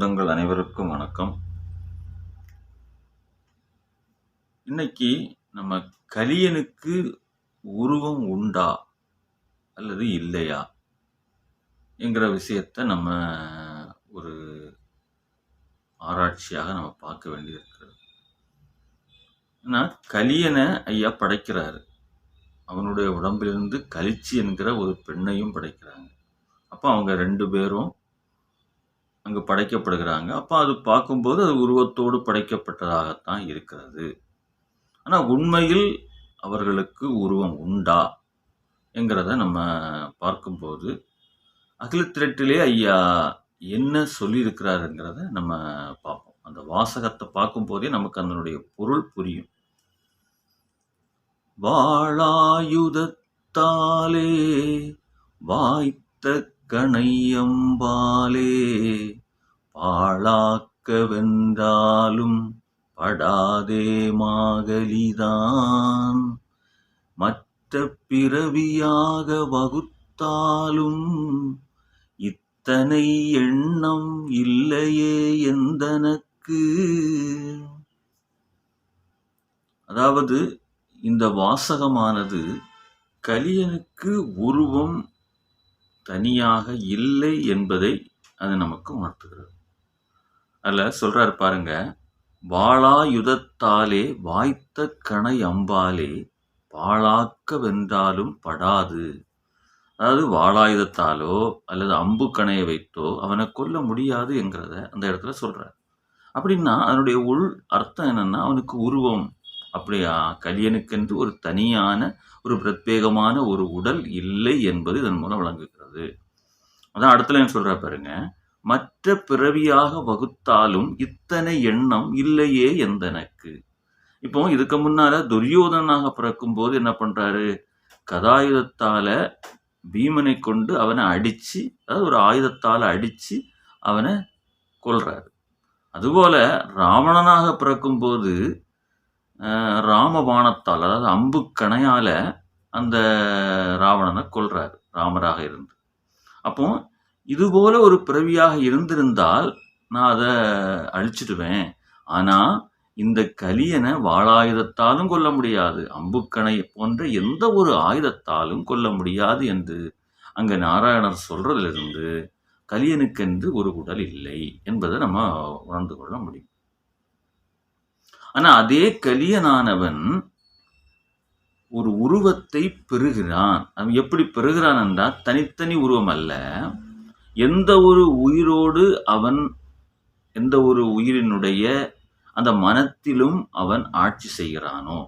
சொந்தங்கள் அனைவருக்கும் வணக்கம். இன்னைக்கு நம்ம கலியனுக்கு உருவம் உண்டா அல்லது இல்லையா என்கிற விஷயத்தை நம்ம ஒரு ஆராய்ச்சியாக நம்ம பார்க்க வேண்டியிருக்கிறது. ஏன்னா கலியனை ஐயா படைக்கிறாரு. அவனுடைய உடம்பிலிருந்து கலிச்சி என்கிற ஒரு பெண்ணையும் படைக்கிறாங்க. அப்போ அவங்க ரெண்டு பேரும் அங்கு படைக்கப்படுகிறாங்க. அப்போ அது பார்க்கும்போது அது உருவத்தோடு படைக்கப்பட்டதாகத்தான் இருக்கிறது. ஆனால் உண்மையில் அவர்களுக்கு உருவம் உண்டா? என்கிறத நம்ம பார்க்கும்போது அகிலத்திரட்டிலே ஐயா என்ன சொல்லியிருக்கிறாருங்கிறத நம்ம பார்ப்போம். அந்த வாசகத்தை பார்க்கும்போதே நமக்கு அதனுடைய பொருள் புரியும். வாழாயுதத்தாலே வாய்த்த கணையம்பாலே பாழாக்க வென்றாலும் படாதே மாகலிதான். மற்ற பிறவியாக வகுத்தாலும் இத்தனை எண்ணம் இல்லையே எந்தனக்கு? அதாவது இந்த வாசகமானது கலியனுக்கு உருவம் தனியாக இல்லை என்பதை அது நமக்கு உணர்த்துகிறது. அதில் சொல்றாரு பாருங்க வாளாயுதத்தாலே வாய்த்த கணை அம்பாலே பாழாக்க வென்றாலும் படாது. அதாவது வாளாயுதத்தாலோ அல்லது அம்பு கணையை வைத்தோ அவனை கொல்ல முடியாது என்கிறத அந்த இடத்துல சொல்றார். அப்படின்னா அதனுடைய உள் அர்த்தம் என்னன்னா அவனுக்கு உருவம். அப்படியா? கலியனுக்கென்று ஒரு தனியான ஒரு பிரத்யேகமான ஒரு உடல் இல்லை என்பது இதன் மூலம் விளங்குகிறது. அதான் அடுத்துல என்ன சொல்ற பாருங்க. மற்ற பிறவியாக வகுத்தாலும் இத்தனை எண்ணம் இல்லையே எந்தனக்கு. இப்போ இதுக்கு முன்னால துரியோதனாக பிறக்கும் போது என்ன பண்றாரு? கதாயுதத்தால பீமனை கொண்டு அவனை அடிச்சு அதாவது ஒரு ஆயுதத்தால அடிச்சு அவனை கொல்றாரு. அதுபோல ராவணனாக பிறக்கும்போது போது ராமபாணத்தால் அதாவது அம்பு கணையால அந்த ராவணனை கொல்றாரு ராமராக இருந்து. அப்போ இது போல ஒரு பிறவியாக இருந்திருந்தால் நான் அதை அழிச்சிடுவேன். ஆனா இந்த கலியனை வாளாயுதத்தாலும் கொல்ல முடியாது. அம்புக்கணை போன்ற எந்த ஒரு ஆயுதத்தாலும் கொல்ல முடியாது என்று அங்க நாராயணர் சொல்றதிலிருந்து கலியனுக்கென்று ஒரு உடல் இல்லை என்பதை நம்ம உணர்ந்து கொள்ள முடியும். ஆனா அதே கலியனானவன் ஒரு உருவத்தை பெறுகிறான். அவன் எப்படி பெறுகிறான் என்றால் தனித்தனி உருவம் அல்ல. எந்த ஒரு உயிரோடு அவன் எந்த ஒரு உயிரினுடைய அந்த மனத்திலும் அவன் ஆட்சி செய்கிறானோ.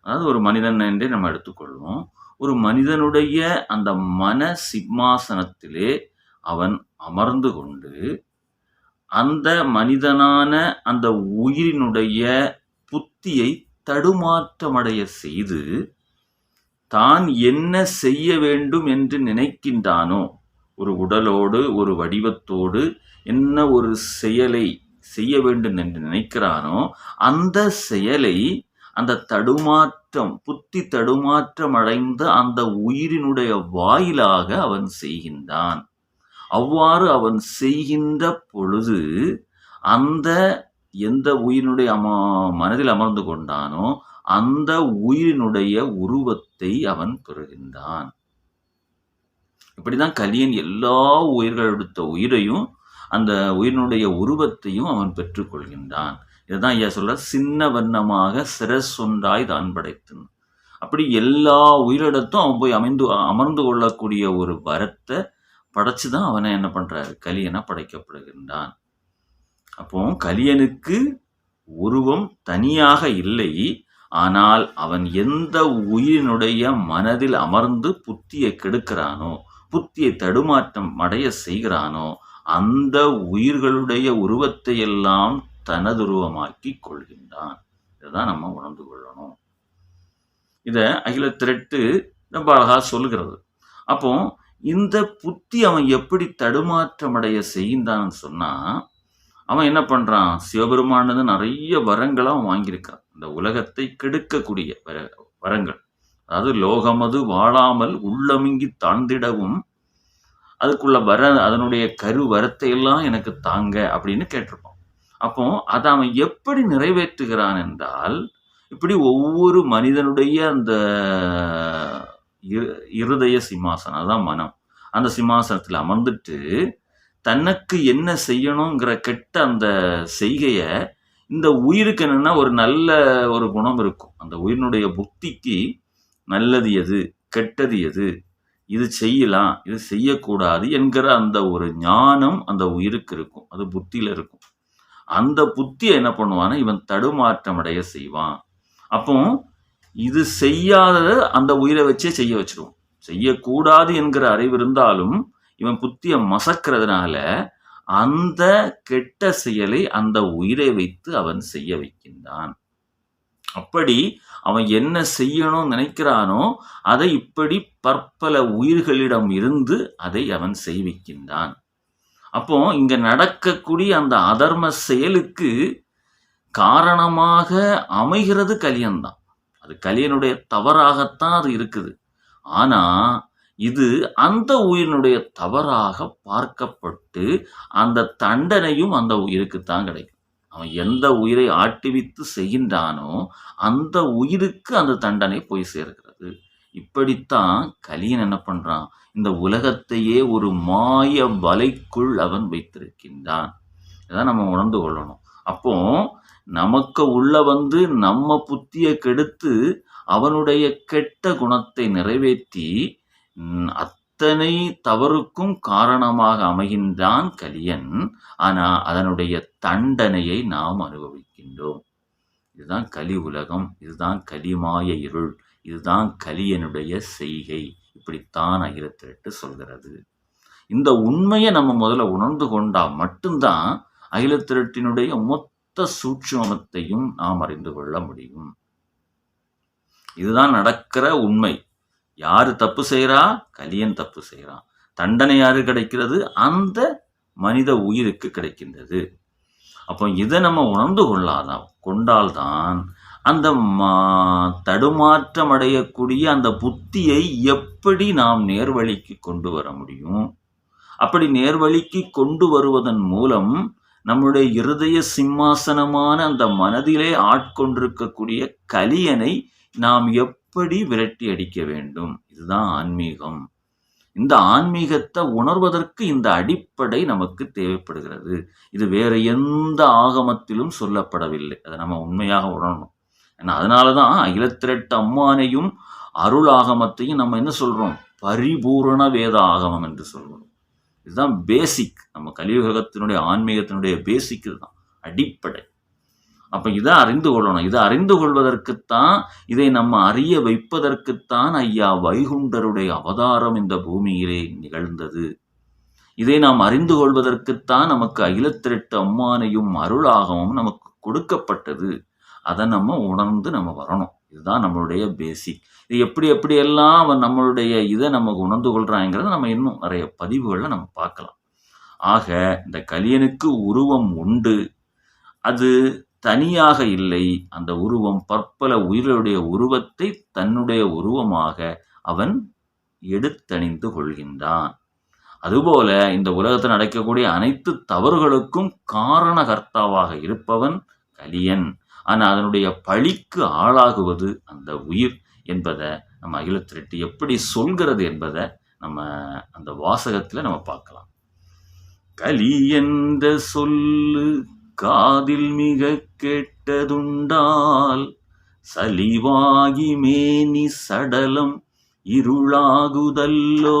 அதாவது ஒரு மனிதன் என்றே நம்ம எடுத்துக்கொள்வோம். ஒரு மனிதனுடைய அந்த மன சிம்மாசனத்திலே அவன் அமர்ந்து கொண்டு அந்த மனிதனான அந்த உயிரினுடைய புத்தியை தடுமாற்றமடைய செய்து தான் என்ன செய்ய வேண்டும் என்று நினைக்கின்றானோ ஒரு உடலோடு ஒரு வடிவத்தோடு என்ன ஒரு செயலை செய்ய வேண்டும் என்று நினைக்கிறானோ அந்த செயலை அந்த தடுமாற்றம் புத்தி தடுமாற்றம் அடைந்த அந்த உயிரினுடைய வாயிலாக அவன் செய்கின்றான். அவ்வாறு அவன் செய்கின்ற பொழுது அந்த எந்த உயிரினுடைய அம மனதில் அமர்ந்து கொண்டானோ அந்த உயிரினுடைய உருவத்தை அவன் பெறுகின்றான். இப்படிதான் கலியன் எல்லா உயிர்கள் எடுத்த உயிரையும் அந்த உயிரினுடைய உருவத்தையும் அவன் பெற்றுக்கொள்கின்றான் இதுதான் ஐயா சொல்ற சின்ன வண்ணமாக சிரசொன்றாய் தான் படைத்தன். அப்படி எல்லா உயிரிடத்தும் அவன் போய் அமைந்து அமர்ந்து கொள்ளக்கூடிய ஒரு வரத்தை படைச்சுதான் அவனை என்ன பண்றாரு? கலியனை படைக்கப்படுகின்றான். அப்போ கலியனுக்கு உருவம் தனியாக இல்லை. ஆனால் அவன் எந்த உயிரினுடைய மனதில் அமர்ந்து புத்தியை கெடுக்கிறானோ புத்தியை தடுமாற்றம் அடைய செய்கிறானோ அந்த உயிர்களுடைய உருவத்தை எல்லாம் தனதுருவமாக்கி கொள்கின்றான். இதுதான் நம்ம உணர்ந்து கொள்ளணும். இதை அகில திரட்டு ரொம்ப அழகாக சொல்லுகிறது. அப்போ இந்த புத்தி அவன் எப்படி தடுமாற்றமடைய செய்கின்றான்னு சொன்னா அவன் என்ன பண்ணுறான் சிவபெருமானது நிறைய வரங்களை அவன் வாங்கியிருக்கான். இந்த உலகத்தை கெடுக்கக்கூடிய வர- வரங்கள். அதாவது லோகமது வாழாமல் உள்ளமிங்கி தாழ்ந்திடவும் அதுக்குள்ள வர அதனுடைய கரு வரத்தை எல்லாம் எனக்கு தாங்க அப்படின்னு கேட்டிருப்பான். அப்போ அதை அவன் எப்படி நிறைவேற்றுகிறான் என்றால் இப்படி ஒவ்வொரு மனிதனுடைய அந்த இரு- இருதய சிம்மாசனம் அதான் மனம். அந்த சிம்மாசனத்தில் அமர்ந்துட்டு தனக்கு என்ன செய்யணுங்கிற கெட்ட அந்த செய்கையை இந்த உயிருக்கு என்னென்னா ஒரு நல்ல ஒரு குணம் இருக்கும். அந்த உயிரினுடைய புத்திக்கு நல்லது எது கெட்டது எது இது செய்யலாம் இது செய்யக்கூடாது என்கிற அந்த ஒரு ஞானம் அந்த உயிருக்கு இருக்கும். அது புத்தியில் இருக்கும். அந்த புத்தியை என்ன பண்ணுவான்னா இவன் தடுமாற்றம் அடைய செய்வான். அப்போ இது செய்யாத அந்த உயிரை வச்சே செய்ய வச்சிருவோம் செய்யக்கூடாது என்கிற அறிவு இருந்தாலும் இவன் புத்தியை மசக்கிறதுனால அந்த கெட்ட செயலை அந்த உயிரை வைத்து அவன் செய்ய வைக்கின்றான். அப்படி அவன் என்ன செய்யணும்னு நினைக்கிறானோ அதை இப்படி பற்பல உயிர்களிடம் இருந்து அதை அவன் செய்விக்கின்றான் அப்போ இங்க நடக்கக்கூடிய அந்த அதர்ம செயலுக்கு காரணமாக அமைகிறது கலியன்தான். அது கலியனுடைய தவறாகத்தான் அது இருக்குது. ஆனா இது அந்த உயிரினுடைய தவறாக பார்க்கப்பட்டு அந்த தண்டனையும் அந்த உயிருக்கு தான் கிடைக்கும். அவன் எந்த உயிரை ஆட்டிவித்து செய்கின்றானோ அந்த உயிருக்கு அந்த தண்டனை போய் சேர்கிறது. இப்படித்தான் கலியன் என்ன பண்ணுறான் இந்த உலகத்தையே ஒரு மாய வலைக்குள் அவன் வைத்திருக்கின்றான். இதான் நம்ம உணர்ந்து கொள்ளணும். அப்போ நமக்கு உள்ள வந்து நம்ம புத்தியை கெடுத்து அவனுடைய கெட்ட குணத்தை நிறைவேற்றி அத்தனை தவறுக்கும் காரணமாக அமைகின்றான் கலியன். ஆனால் அதனுடைய தண்டனையை நாம் அனுபவிக்கின்றோம். இதுதான் கலி உலகம் இதுதான் கலிமாய இருள் இதுதான் கலியனுடைய செய்கை. இப்படித்தான் அகிலத்திரட்டு சொல்கிறது. இந்த உண்மையை நம்ம முதல்ல உணர்ந்து கொண்டால் மட்டும்தான் அகிலத்திரட்டினுடைய மொத்த சூட்சமத்தையும் நாம் அறிந்து கொள்ள முடியும். இதுதான் நடக்கிற உண்மை. யாரு தப்பு செய்கிறா கலியன் தப்பு செய்கிறான் தண்டனை யாரு கிடைக்கிறது? அந்த மனித உயிருக்கு கிடைக்கின்றது. அப்போ இதை நம்ம உணர்ந்து கொள்ளாதான் கொண்டால்தான் அந்த மா- தடுமாற்றம் அடையக்கூடிய அந்த புத்தியை எப்படி நாம் நேர்வழிக்கு கொண்டு வர முடியும்? அப்படி நேர்வழிக்கு கொண்டு வருவதன் மூலம் நம்முடைய இருதய சிம்மாசனமான அந்த மனதிலே ஆட்கொண்டிருக்கக்கூடிய கலியனை நாம் எப்படி விரட்டி அடிக்க வேண்டும்? இதுதான் ஆன்மீகம். இந்த ஆன்மீகத்தை உணர்வதற்கு இந்த அடிப்படை நமக்கு தேவைப்படுகிறது. இது வேற எந்த ஆகமத்திலும் சொல்லப்படவில்லை. அதை நம்ம உண்மையாக உணரணும். ஏன்னா அதனால தான் அகிலத்திரட்டு அம்மானையும் அருள் ஆகமத்தையும் நம்ம என்ன சொல்றோம்? பரிபூரண வேத ஆகமம் என்று சொல்கிறோம் இதுதான் பேசிக் நம்ம கலியுகத்தினுடைய ஆன்மீகத்தினுடைய பேசிக் இதுதான். அடிப்படை. அப்போ இதை அறிந்து கொள்ளணும். இதை அறிந்து கொள்வதற்குத்தான் இதை நம்ம அறிய வைப்பதற்குத்தான் ஐயா வைகுண்டருடைய அவதாரம் இந்த பூமியிலே நிகழ்ந்தது. இதை நாம் அறிந்து கொள்வதற்குத்தான் நமக்கு அகிலத்திரட்டு அம்மானையும் அருளாகவும் நமக்கு கொடுக்கப்பட்டது. அதை நம்ம உணர்ந்து நம்ம வரணும். இதுதான் நம்மளுடைய பேசிக் இது எப்படி எப்படியெல்லாம் அவன் நம்மளுடைய இதை நமக்கு உணர்ந்து கொள்றாங்கிறத நம்ம இன்னும் நிறைய பதிவுகளில் நம்ம பார்க்கலாம். ஆக இந்த கலியனுக்கு உருவம் உண்டு. அது தனியாக இல்லை. அந்த உருவம் பற்பல உயிர்களுடைய உருவத்தை தன்னுடைய உருவமாக அவன் எடுத்தணிந்து கொள்கின்றான். அதுபோல இந்த உலகத்தில் நடக்கக்கூடிய அனைத்து தவறுகளுக்கும் காரணகர்த்தாவாக இருப்பவன் கலியன். ஆனால் அதனுடைய பழிக்கு ஆளாகுவது அந்த உயிர் என்பதை நம்ம அகிலத்திரட்டு எப்படி சொல்கிறது என்பதை நம்ம அந்த வாசகத்தில் நம்ம பார்க்கலாம். கலி என்ற சொல்லு. காதில் மிக கெட்டதுண்டால் சலிவாகி மேனி சடலம் இருளாகுதல்லோ?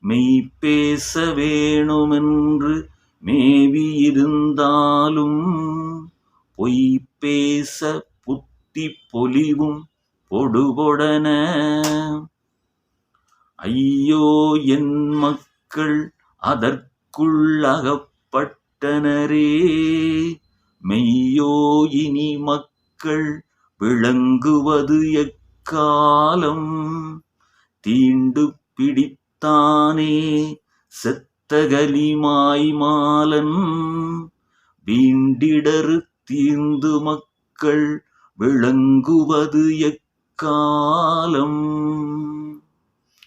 மெய் பேச வேணுமென்று மேவி இருந்தாலும் பொய் பேச புத்தி பொலிவும் பொடுபொடன. ஐயோ என் மக்கள் விட்டனரே மெய்யோ இனி மக்கள் விளங்குவது எக்காலம்? தீண்டு பிடித்தானே செத்தகலிமாய் மாலன்? வீண்டிடரு தீர்ந்து மக்கள் விளங்குவது எக்காலம்?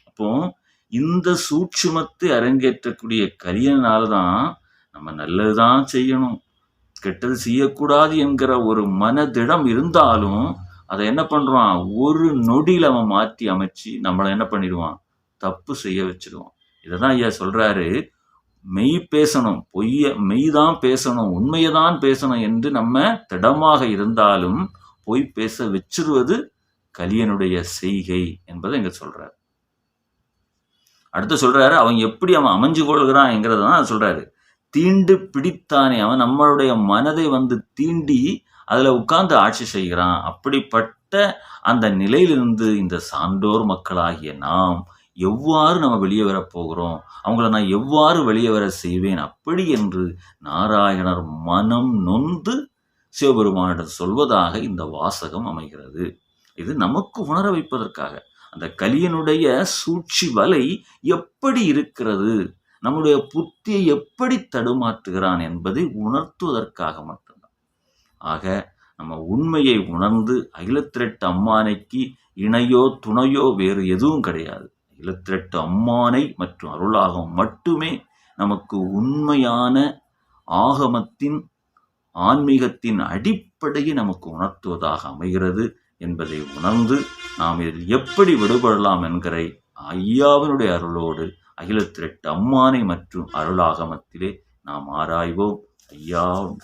அப்போ இந்த சூட்சுமத்தை அரங்கேற்றக்கூடிய கரியனால தான் நம்ம நல்லது தான் செய்யணும். கெட்டது செய்யக்கூடாது என்கிற ஒரு மனதிடம் இருந்தாலும் அதை என்ன பண்ணுறான் ஒரு நொடியில் அவன் மாற்றி அமைச்சு நம்மளை என்ன பண்ணிடுவான்? தப்பு செய்ய வச்சிடுவான். இதை தான் ஐயா சொல்கிறாரு மெய் பேசணும். பொய்ய மெய் தான் பேசணும். உண்மையை தான் பேசணும் என்று நம்ம திடமாக இருந்தாலும் பொய் பேச வச்சிருவது கலியனுடைய செய்கை என்பதை இங்கே சொல்கிறார் அடுத்து சொல்கிறாரு அவன் எப்படி அவன் அமைஞ்சு கொள்கிறான்ங்கிறத தான் சொல்கிறாரு தீண்டு பிடித்தானே அவன் நம்மளுடைய மனதை வந்து தீண்டி அதில் உட்கார்ந்து ஆட்சி செய்கிறான். அப்படிப்பட்ட அந்த நிலையிலிருந்து இந்த சான்றோர் மக்களாகிய நாம் எவ்வாறு நம்ம வெளியே வரப்போகிறோம் அவங்கள நான் எவ்வாறு வெளியே வர செய்வேன்? அப்படி என்று நாராயணர் மனம் நொந்து சிவபெருமானிடம் சொல்வதாக இந்த வாசகம் அமைகிறது. இது நமக்கு உணர வைப்பதற்காக. அந்த கலியனுடைய சூழ்ச்சி வலை எப்படி இருக்கிறது? நம்முடைய புத்தியை எப்படி தடுமாற்றுகிறான் என்பதை உணர்த்துவதற்காக மட்டும்தான். ஆக நம்ம உண்மையை உணர்ந்து அகிலத்திரட்டு அம்மானைக்கு இணையோ துணையோ வேறு எதுவும் கிடையாது. அகிலத்திரட்டு அம்மானை மற்றும் அருளாகம் மட்டுமே நமக்கு உண்மையான ஆகமத்தின் ஆன்மீகத்தின் அடிப்படையை நமக்கு உணர்த்துவதாக அமைகிறது என்பதை உணர்ந்து நாம் இதில் எப்படி விடுபடலாம் என்கிற ஐயாவினுடைய அருளோடு அகிலத்திரட்டு அம்மானை மற்றும் அருளாகமத்திலே நாம் ஆராய்வோம். ஐயா.